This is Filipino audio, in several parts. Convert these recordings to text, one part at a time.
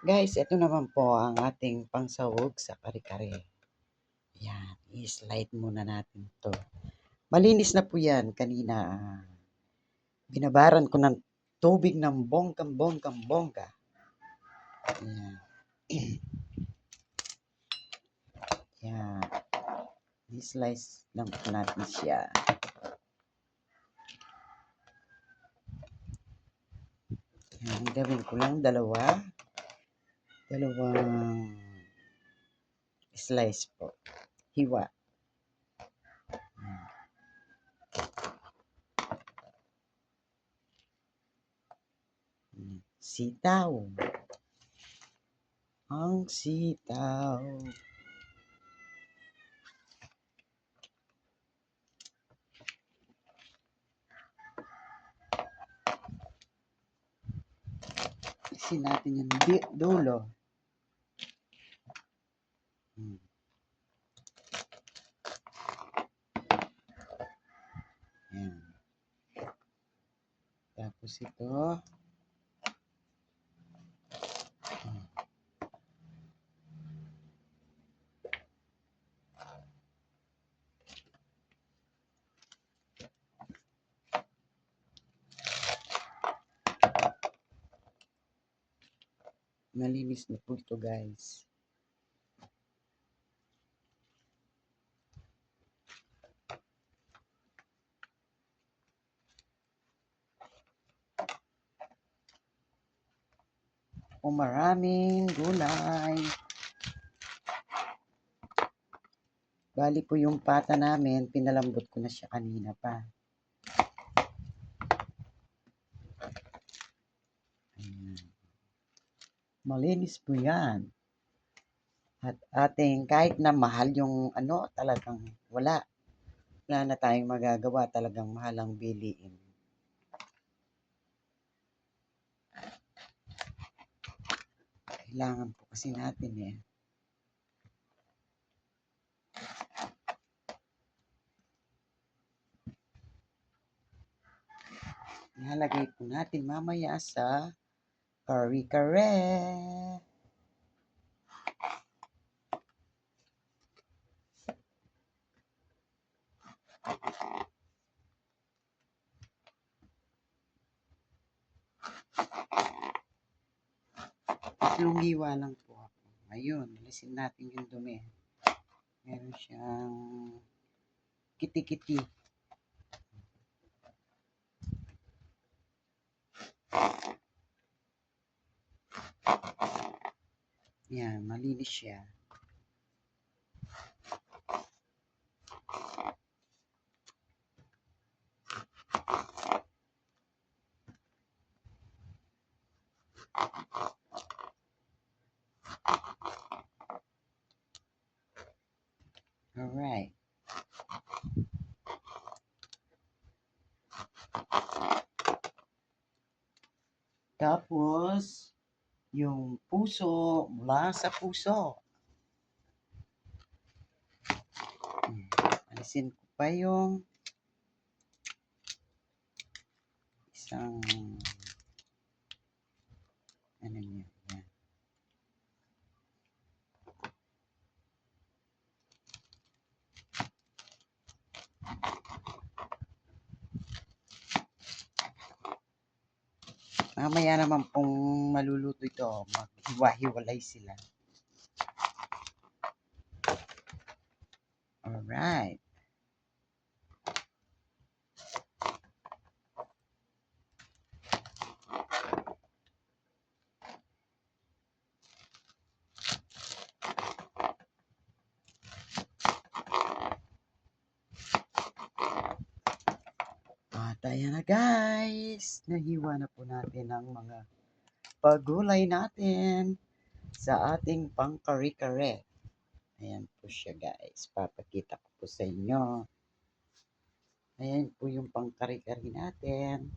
Guys, ito naman po ang ating pangsahog sa kare-kare. Yan, i-slide muna natin to. Malinis na po yan kanina. Binabaran ko ng tubig ng bongkang bongkang bongga. Yan. Yan. I-slice lang po natin siya. Yan, gawin ko lang dalawa. Dalawang slice po. Hiwa. Sitaw. Ang sitaw. Isin natin yung dulo. Hmm. Yan. Tapos ito. Hmm. Malinis na po ito guys. O maraming gulay. Bali po yung pata namin, pinalambot ko na siya kanina pa. Malinis po yan. At ating kahit na mahal yung ano, talagang wala. Wala na tayong magagawa, talagang mahal ang biliin. Kailangan po kasi natin eh. Ilalagay po natin mamaya sa kare-kare. Tatlong hiwa lang po ako. Ayun, alisin natin yung dumi. Meron siyang kiti-kiti. Yan, malinis siya. Alright. Tapos, yung puso, mula sa puso. Hmm, Alisin ko pa yung isang ano niya, yan. Mamaya naman pong maluluto ito, maghiwa-hiwalay sila. Alright. At ayan na guys, nahiwa na po natin ang mga pagulay natin sa ating pangkare-kare. Ayan po siya guys, papakita ko po sa inyo. Ayan po yung pangkare-kare natin.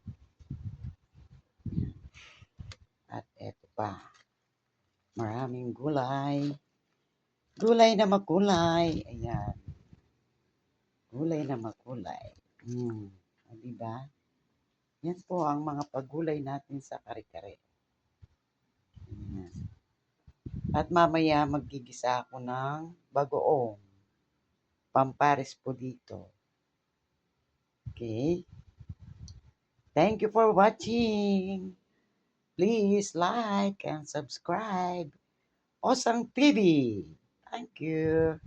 At eto pa, maraming gulay. Gulay na makulay. Ayan. Gulay na makulay. Hmm. O, diba? Yan po ang mga pagulay natin sa kare-kare. At mamaya maggigisa ako ng bagoong. Pampares po dito. Okay? Thank you for watching. Please like and subscribe. Osang TV. Thank you.